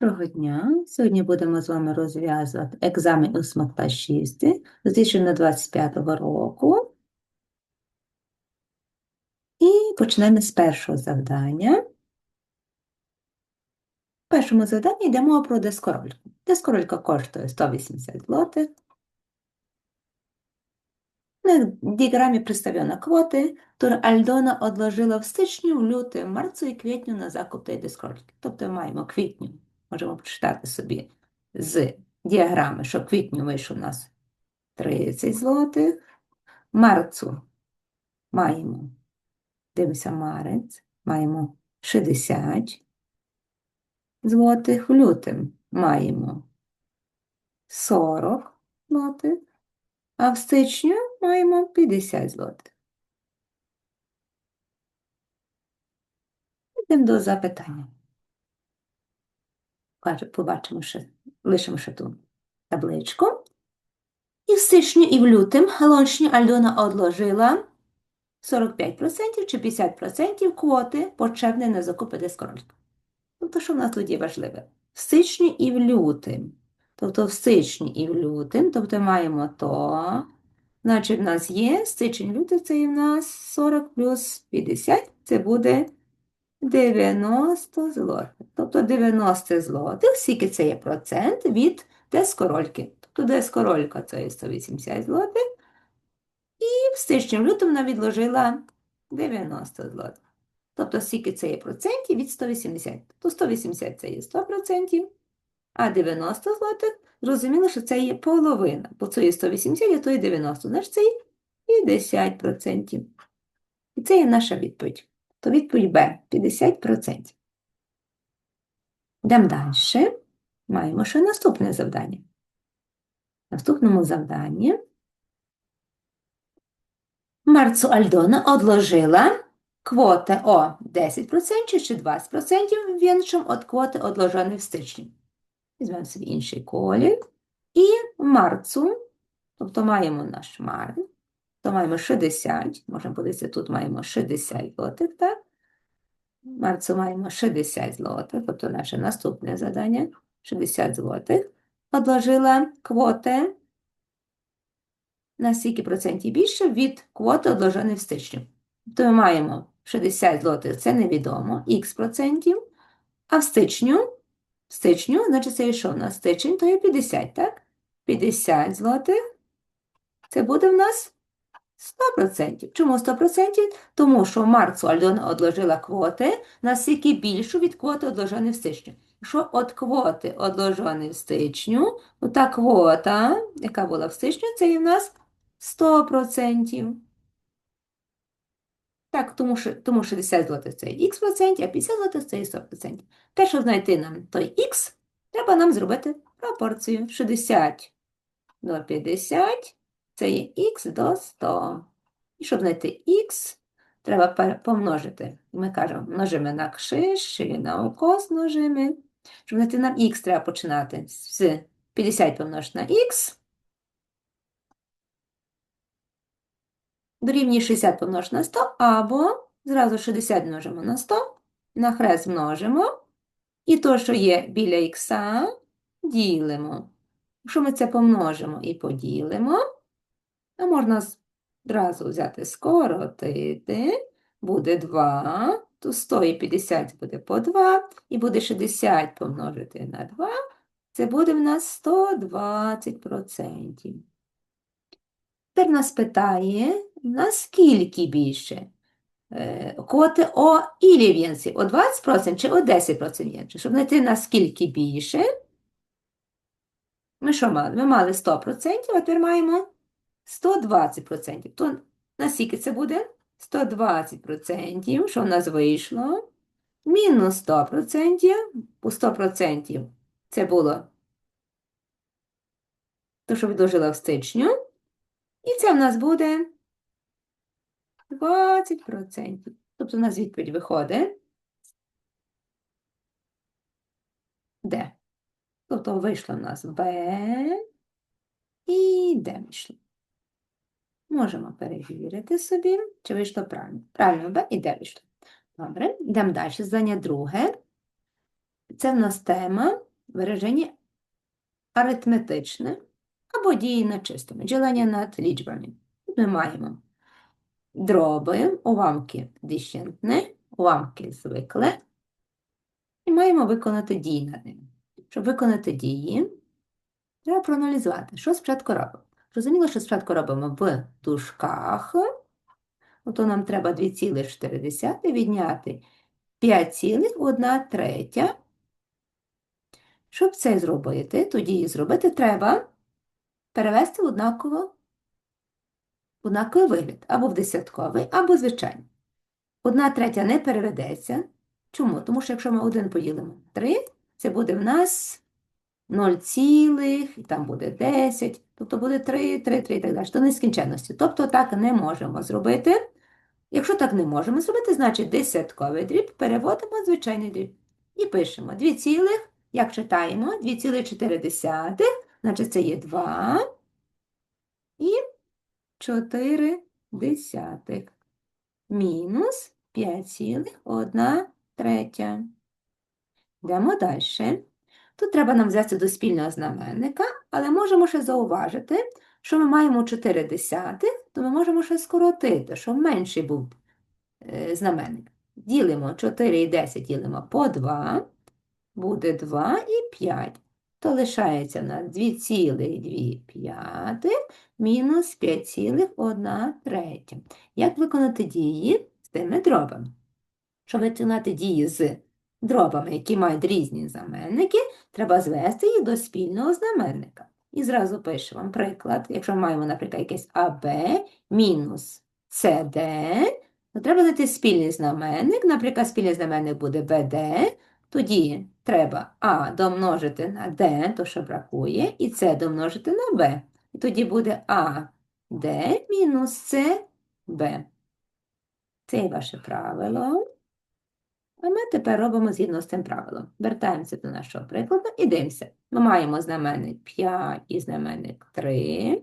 Доброго дня. Сьогодні будемо з вами розв'язувати екзамен у СМАК 6 2025 року. І почнемо з першого завдання. В першому завданні йде мова про дискорольку. Дискоролька коштує 180 злотих. На діаграмі представлено квоти, которые Альдона одложила в січню, в лютому, марцю і квітню на закуп тієї дискорольки. Тобто маємо квітню. Можемо прочитати собі з діаграми, що квітню вийшов у нас 30 злотих, марцу маємо, дивимося марець, маємо 60 злотих, в лютому маємо 40 злотих, а в січню маємо 50 злотих. Йдемо до запитання. Побачимо ще, лишимо ще ту табличку. І в січні, і в лютому лоншні Альдона одложила 45% чи 50% квоти почепне на закупи дискоролька. Тобто, що в нас тут є важливе? В січні і в лютому. Тобто в січні і в лютому, тобто маємо то. Значить, в нас є січень лютий, це і в нас 40 плюс 50, це буде 90 злотих. Тобто 90 злотих, скільки це є процент від дескорольки. Тобто дескоролька це є 180 злотих. І в січні лютому вона відложила 90 злотих. Тобто скільки це є процентів від 180. Тобто 180 це є 100%, а 90 злотих, зрозуміло, що це є половина. Бо це є 180, а то є 90. Значить це є 50%. І це є наша відповідь то відповідь Б 50%. Йдемо далі. Маємо ще наступне завдання. В наступному завданні Марцу Альдона одложила квоти о 10% чи 20% вінчим від квоти одложеної в стрічні. Візьмемо собі інший колір. І марцу, тобто маємо наш мар, то маємо 60, можемо подивитися, тут маємо 60 злотих, так? Марцу маємо 60 злотих, тобто наше наступне завдання 60 злотих. Одложила квоти на скільки процентів більше від квоти одложеної в стичню. Тобто ми маємо 60 злотих, це невідомо, х процентів, а в стичню, в стичню, значить це йшов на стичень, то є 50, так? 50 злотих, це буде в нас 100%. Чому 100%? Тому що в марцу Альдона одложила квоти, наскільки більшу від квоти одложеної в стичню. Якщо від квоти одложеної в стичню, та квота, яка була в стичню, це і в нас 100%. Так, тому що тому 60 злотих це х процентів, а 50 злотих це і 100%. Те, щоб знайти нам той х, треба нам зробити пропорцію 60 до 50 це є х до 100. І щоб знайти х, треба помножити. Ми кажемо, множимо на кшиш і на укос множимо. Щоб знайти нам х, треба починати з 50 помножити на х. Дорівнює 60 помножити на 100, або зразу 60 множимо на 100, на хрест множимо. І то, що є біля х, ділимо. Якщо ми це помножимо і поділимо, а можна одразу взяти скоротити, буде 2, то 100 і 50 буде по 2, і буде 60 помножити на 2, це буде в нас 120%. Тепер нас питає, наскільки більше? Е, Коти о ілі вінці, о 20% чи о 10% вінці. Щоб знайти наскільки більше, ми що мали? Ми мали 100%, а тепер маємо 120%. То наскільки це буде? 120%, що в нас вийшло? Мінус 100%, у 100% це було то, що відложила в стичню. І це в нас буде 20%. Тобто у нас відповідь виходить. Де? Тобто вийшло в нас Б і Д вийшло. Можемо перевірити собі, чи вийшло правильно. Правильно, Б і Д вийшло. Добре, йдемо далі. Здання друге. Це в нас тема вираження аритметичне або дії над чистими, ділення над лічбами. Ми маємо дроби, уламки десятне, уламки звикле, і маємо виконати дії над ними. Щоб виконати дії, треба проаналізувати, що спочатку робимо. Зрозуміло, що спочатку робимо в дужках, Ото нам треба 2,4 відняти 5,1 третя. Щоб це зробити, тоді зробити треба перевести в однаково, однаковий вигляд, або в десятковий, або звичайний. Одна третя не переведеться. Чому? Тому що якщо ми один поділимо 3, це буде в нас 0, і там буде 10, тобто буде 3, 3, 3 і так далі, до нескінченності. Тобто так не можемо зробити. Якщо так не можемо зробити, значить десятковий дріб переводимо в звичайний дріб. І пишемо 2, цілих, як читаємо, 2,4, значить це є 2 і 4 десятих. Мінус 5,1 третя. Йдемо далі. Тут треба нам взяти до спільного знаменника, але можемо ще зауважити, що ми маємо 4 десятих, то ми можемо ще скоротити, щоб менший був е, знаменник. Ділимо 4 і 10 ділимо по 2, буде 2 і 5. То лишається у нас 2,2 мінус 5,1 третя. Як виконати дії з тими дробами? Щоб виконати дії з дробами, які мають різні знаменники, треба звести їх до спільного знаменника. І зразу пишемо приклад, якщо маємо, наприклад, якесь АБ мінус СД, то треба знайти спільний знаменник, наприклад, спільний знаменник буде БД, тоді треба А домножити на Д, то що бракує, і С домножити на Б. І тоді буде АД мінус СБ. Це є ваше правило. А ми тепер робимо згідно з цим правилом. Вертаємося до нашого прикладу і дивимося. Ми маємо знаменник 5 і знаменник 3.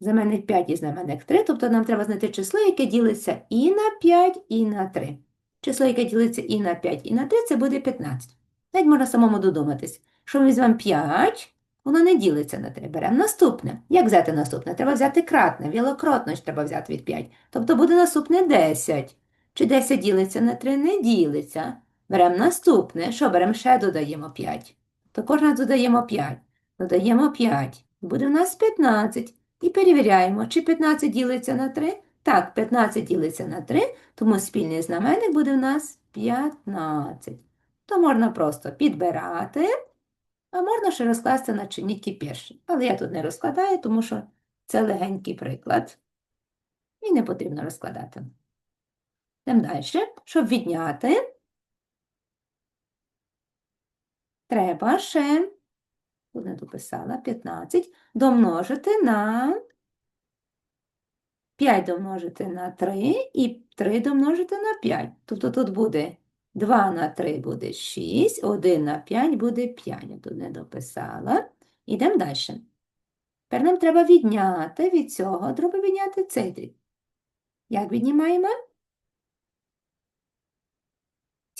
Знаменник 5 і знаменник 3, тобто нам треба знайти число, яке ділиться і на 5, і на 3. Число, яке ділиться і на 5, і на 3, це буде 15. Навіть можна самому додуматись. Якщо ми візьмемо 5, воно не ділиться на 3. Беремо наступне. Як взяти наступне? Треба взяти кратне, вілокротно треба взяти від 5. Тобто буде наступне 10. Чи 10 ділиться на 3 не ділиться. Беремо наступне, що беремо ще додаємо 5. Також нас додаємо 5. Додаємо 5. Буде у нас 15. І перевіряємо, чи 15 ділиться на 3. Так, 15 ділиться на 3, тому спільний знаменник буде у нас 15. То можна просто підбирати, а можна ще розкласти на чинники перші. Але я тут не розкладаю, тому що це легенький приклад. І не потрібно розкладати. Йдемо далі. Щоб відняти, треба ще, не дописала, 15, домножити на 5 домножити на 3 і 3 домножити на 5. Тобто тут буде 2 на 3 буде 6, 1 на 5 буде 5. Я тут не дописала. Йдемо далі. Тепер нам треба відняти від цього, треба відняти цей дріб. Як віднімаємо?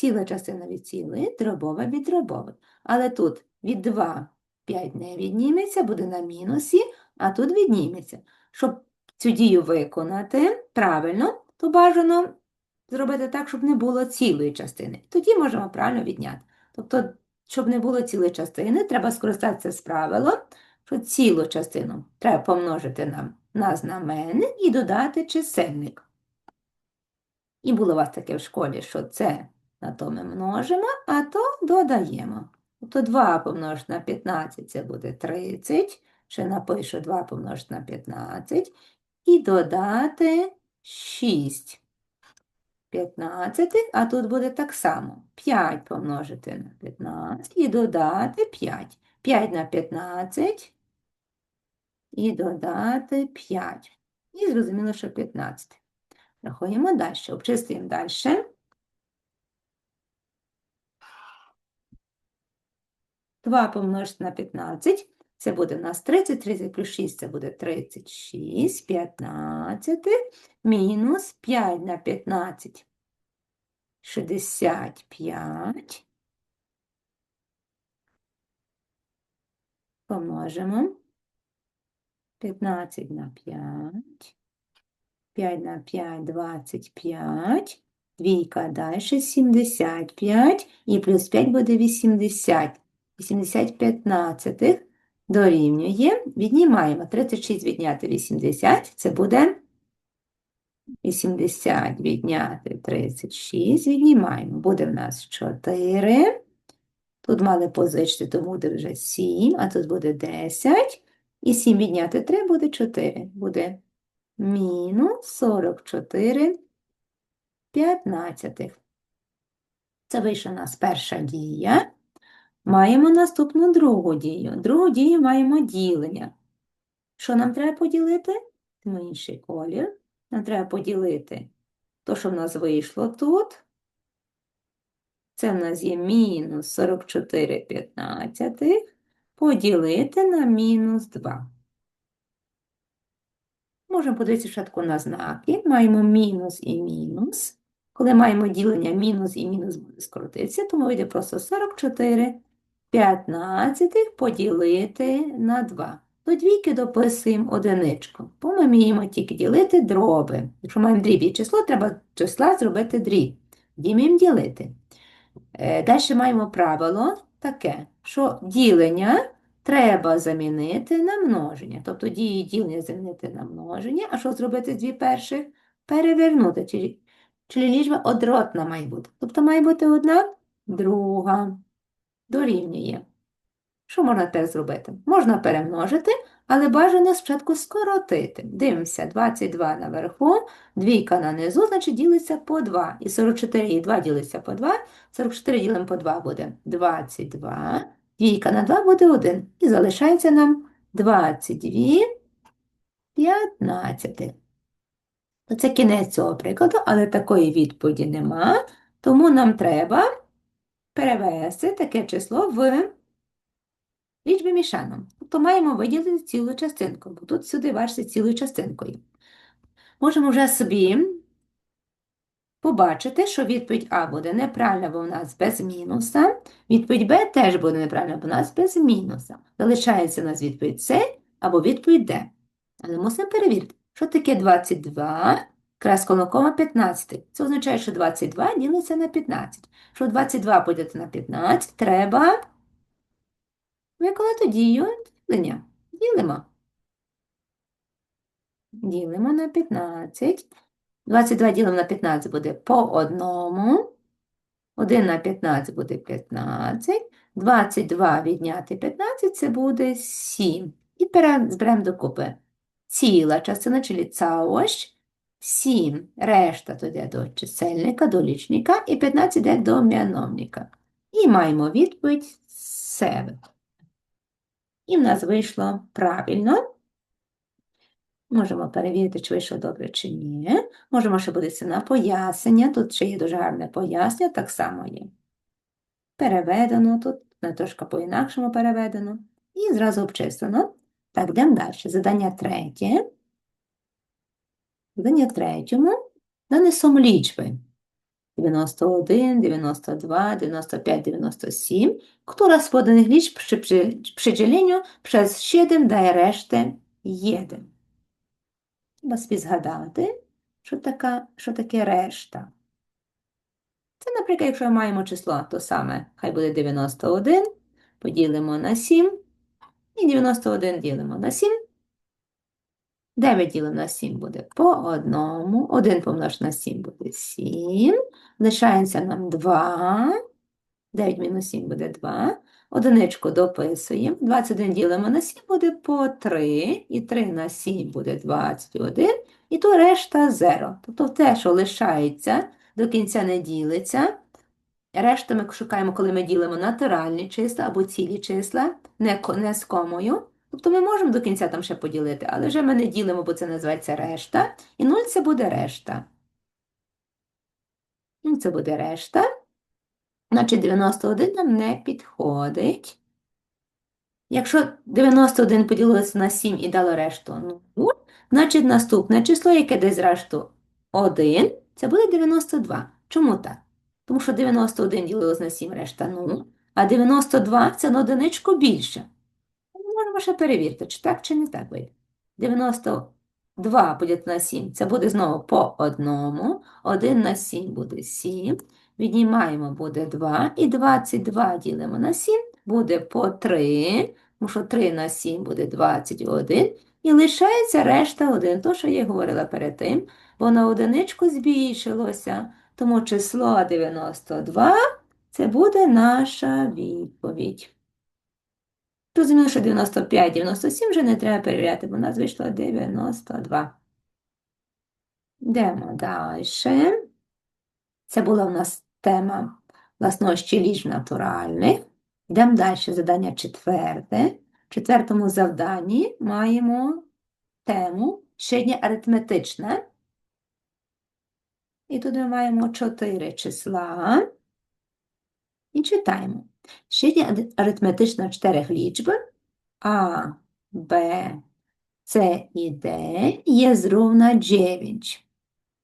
Ціла частина від цілої, дробова від дробової. Але тут від 2 5 не відніметься, буде на мінусі, а тут відніметься. Щоб цю дію виконати правильно, то бажано зробити так, щоб не було цілої частини. Тоді можемо правильно відняти. Тобто, щоб не було цілої частини, треба скористатися з правилом, що цілу частину треба помножити на, на знаменник і додати чисельник. І було у вас таке в школі, що це на то ми множимо, а то додаємо. Тобто 2 помножити на 15 це буде 30. Ще напишу 2 помножити на 15 і додати 6. 15, а тут буде так само. 5 помножити на 15 і додати 5. 5 на 15 і додати 5. І зрозуміло, що 15. Рахуємо далі, обчислюємо далі. 2 помножити на 15, це буде у нас 30, 30 плюс 6 це буде 36, 15, мінус 5 на 15, 65, помножимо. 15 на 5. 5 на 5 – 25. Двійка далі 75. І плюс 5 буде 80. 80 15 дорівнює. Віднімаємо 36 відняти 80. Це буде 80 відняти 36. Віднімаємо. Буде в нас 4. Тут мали позичити, тому буде вже 7, а тут буде 10. І 7 відняти 3 буде 4. Буде мінус 44 п'ятнадцятих. Це вийшла у нас перша дія. Маємо наступну другу дію. Другу дію маємо ділення. Що нам треба поділити? Ми колір. Нам треба поділити то, що в нас вийшло тут. Це в нас є мінус 44 п'ятнадцятих. Поділити на мінус 2. Можемо подивитися спочатку на знаки. Маємо мінус і мінус. Коли маємо ділення мінус і мінус буде скоротитися, тому вийде просто 44 15 поділити на 2. До двійки дописуємо одиничку, бо ми вміємо тільки ділити дроби. Якщо маємо дріб число, треба числа зробити дріб. Дім'ємо ділити. Е, Далі маємо правило таке, що ділення треба замінити на множення. Тобто дії ділення замінити на множення, а що зробити дві перших? Перевернути. Чи лічба одротна має бути. Тобто має бути одна, друга. Дорівнює. Що можна тепер зробити? Можна перемножити, але бажано спочатку скоротити. Дивимося, 22 наверху, двійка на низу, значить ділиться по 2. І 44 і 2 ділиться по 2. 44 ділимо по 2 буде 22. Двійка на 2 буде 1. І залишається нам 22 15. Це кінець цього прикладу, але такої відповіді нема, тому нам треба перевести таке число в лічби мішаном. Тобто маємо виділити цілу частинку, бо тут сюди бачите цілою частинкою. Можемо вже собі побачити, що відповідь А буде неправильна, бо у нас без мінуса. Відповідь Б теж буде неправильна, бо у нас без мінуса. Залишається у нас відповідь С або відповідь Д. Але мусимо перевірити, що таке 22 красколокома 15. Це означає, що 22 ділиться на 15. Щоб 22 поділити на 15, треба виконати дію ділення. Ділимо. Ділимо на 15. 22 ділимо на 15 буде по одному. 1 на 15 буде 15. 22 відняти 15 це буде 7. І зберемо докупи. Ціла частина, чи цаощ, 7. Решта то йде до чисельника, до лічника, і 15 йде до м'яновника. І маємо відповідь 7. І в нас вийшло правильно. Можемо перевірити, чи вийшло добре, чи ні. Можемо ще подивитися на пояснення. Тут ще є дуже гарне пояснення, так само є. Переведено тут, не трошки по-інакшому переведено. І зразу обчислено. Так, йдемо далі. Задання третє. Задання третьому нанесемо лічби. 91, 92, 95, 97, która z podanych liczb przy, przy, przy dzieleniu przez 7 daje resztę 1. Треба собі згадати, що, така, що таке решта. Це, наприклад, якщо ми маємо число то саме, хай буде 91, поділимо на 7, і 91 ділимо на 7. 9 ділимо на 7 буде по одному. 1 помнож на 7 буде 7. Лишається нам 2. 9 мінус 7 буде 2. Одиничку дописуємо. 21 ділимо на 7 буде по 3. І 3 на 7 буде 21. І то решта 0. Тобто те, що лишається, до кінця не ділиться. Решта ми шукаємо, коли ми ділимо натуральні числа або цілі числа, не з комою. Тобто ми можемо до кінця там ще поділити, але вже ми не ділимо, бо це називається решта. І 0 це буде решта. Ну, це буде решта. Значить, 91 нам не підходить. Якщо 91 поділилося на 7 і дало решту 0, значить наступне число, яке десь решту 1, це буде 92. Чому так? Тому що 91 ділилось на 7 решта 0, а 92 це на одиничку більше ви ще перевірте, чи так, чи не так вийде. 92 поділити на 7, це буде знову по одному. 1 на 7 буде 7. Віднімаємо буде 2. І 22 ділимо на 7, буде по 3. Тому що 3 на 7 буде 21. І лишається решта 1, то, що я говорила перед тим, бо на одиничку збільшилося. Тому число 92 це буде наша відповідь. Розуміло, що 95, 97 вже не треба перевіряти, бо у нас вийшло 92. Йдемо далі. Це була у нас тема власності ліж натуральних. Йдемо далі, задання четверте. В четвертому завданні маємо тему середнє аритметичне. І тут ми маємо 4 числа. І читаємо. Середня аритметична чотирьох лічб А, Б, С і Д є зрівна 9.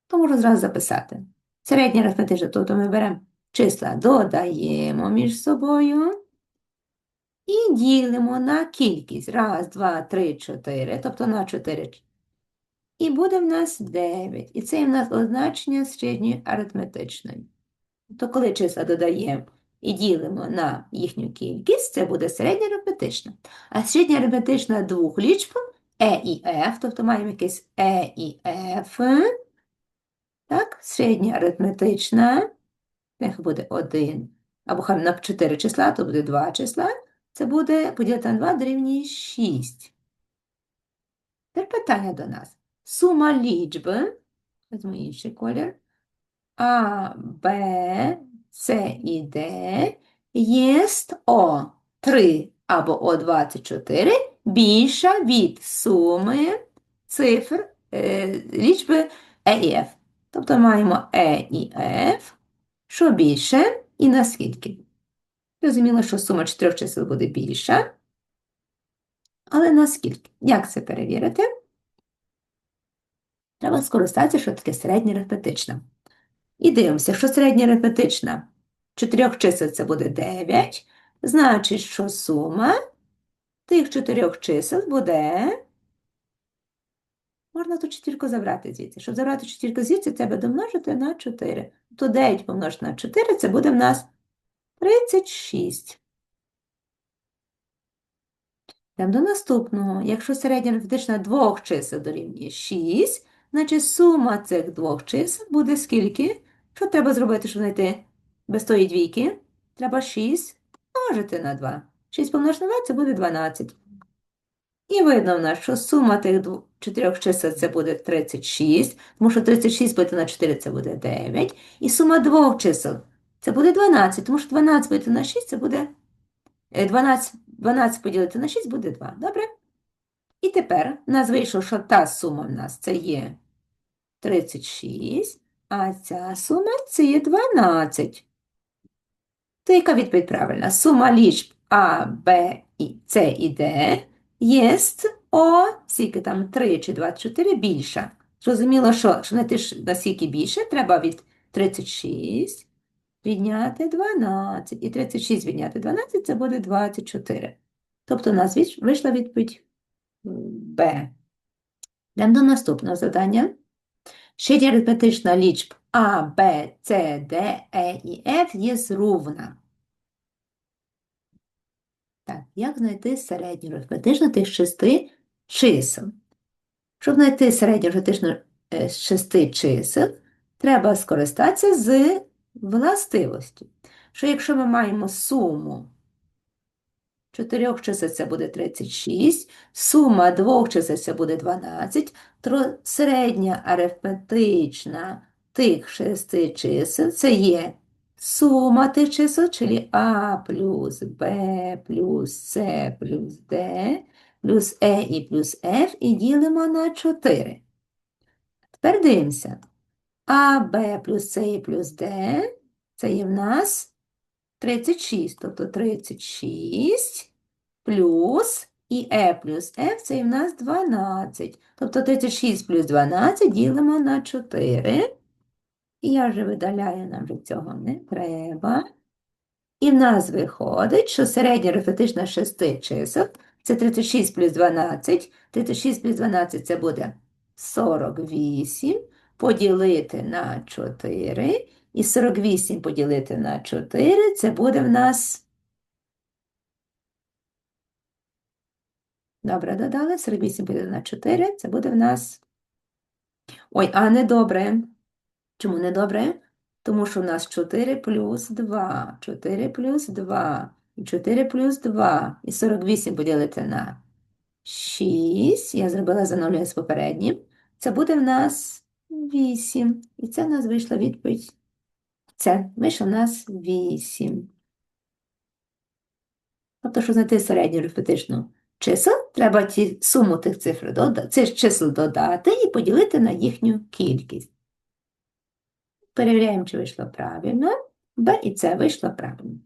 То можу зразу записати. Середня аритметична, тобто ми беремо числа, додаємо між собою і ділимо на кількість. Раз, два, три, чотири, тобто на 4. І буде в нас 9. І це в нас означення середньої аритметичної. То коли числа додаємо і ділимо на їхню кількість, це буде середня арифметична. А середня арифметична двох лічб Е і Ф, тобто маємо якесь Е і Ф. Так, середня арифметична, нехай буде 1, або хай на 4 числа, то буде 2 числа. Це буде поділити на 2 дорівнює 6. Тепер питання до нас. Сума лічби, візьму інший колір, А, Б, С і Д є о 3 або О24 більша від суми цифр е, лічби Е і Ф. Тобто маємо Е і Ф, що більше і наскільки. Зрозуміло, що сума чотирьох чисел буде більша. Але наскільки? Як це перевірити? Треба скористатися, що таке середня арифметична. І дивимося, що середня арифметична чотирьох чисел це буде 9, значить, що сума тих чотирьох чисел буде. Можна ту четвірку забрати звідси. Щоб забрати четвірку звідси, треба домножити на 4. То 9 помножити на 4 це буде в нас 36. Йдемо до наступного. Якщо середня арифметична двох чисел дорівнює 6, значить сума цих двох чисел буде скільки? Що треба зробити, щоб знайти без тої двійки? Треба 6 множити на 2. 6 помножити на 2 це буде 12. І видно в нас, що сума тих чотирьох чисел це буде 36, тому що 36 поділити на 4 це буде 9. І сума двох чисел це буде 12, тому що 12 поділити на 6 це буде е, 12, 12 поділити на 6 буде 2. Добре? І тепер у нас вийшло, що та сума в нас це є 36, а ця сума це є 12. То яка відповідь правильна? Сума лічб А, Б, і С і Д є о, скільки там 3 чи 24 більша. Зрозуміло, що, знайти наскільки більше, треба від 36 відняти 12. І 36 відняти 12 це буде 24. Тобто у нас вийшла відповідь Б. Йдемо до наступного завдання. Ще арифметична лічб А, Б, С, Д, Е і Ф є зрівна. Так, як знайти середню арифметичну тих шести чисел? Щоб знайти середню арифметичну е, з шести чисел, треба скористатися з властивості, що якщо ми маємо суму чотирьох чисел це буде 36, сума двох чисел це буде 12, то середня арифметична тих шести чисел це є сума тих чисел, czyli А плюс Б плюс С плюс Д плюс Е і плюс Ф і ділимо на 4. Тепер дивимося. А, Б плюс С і плюс Д це є в нас 36, тобто 36 плюс і Е плюс Ф це в нас 12. Тобто 36 плюс 12 ділимо на 4. І я вже видаляю, нам вже цього не треба. І в нас виходить, що середня арифметична шести чисел Це 36 плюс 12. 36 плюс 12 це буде 48 поділити на 4. І 48 поділити на 4 це буде в нас. Добре, додали. 48 поділити на 4 це буде в нас. Ой, а не добре. Чому не добре? Тому що у нас 4 плюс 2, 4 плюс 2, і 4 плюс 2, і 48 поділити на 6. Я зробила за з попереднім. Це буде в нас 8. І це в нас вийшла відповідь. Це вийшло у нас 8. Тобто, щоб знайти середню арифметичну чисел, треба ті суму тих цифр цих чисел додати і поділити на їхню кількість. Перевіряємо, чи вийшло правильно. Б і С вийшло правильно.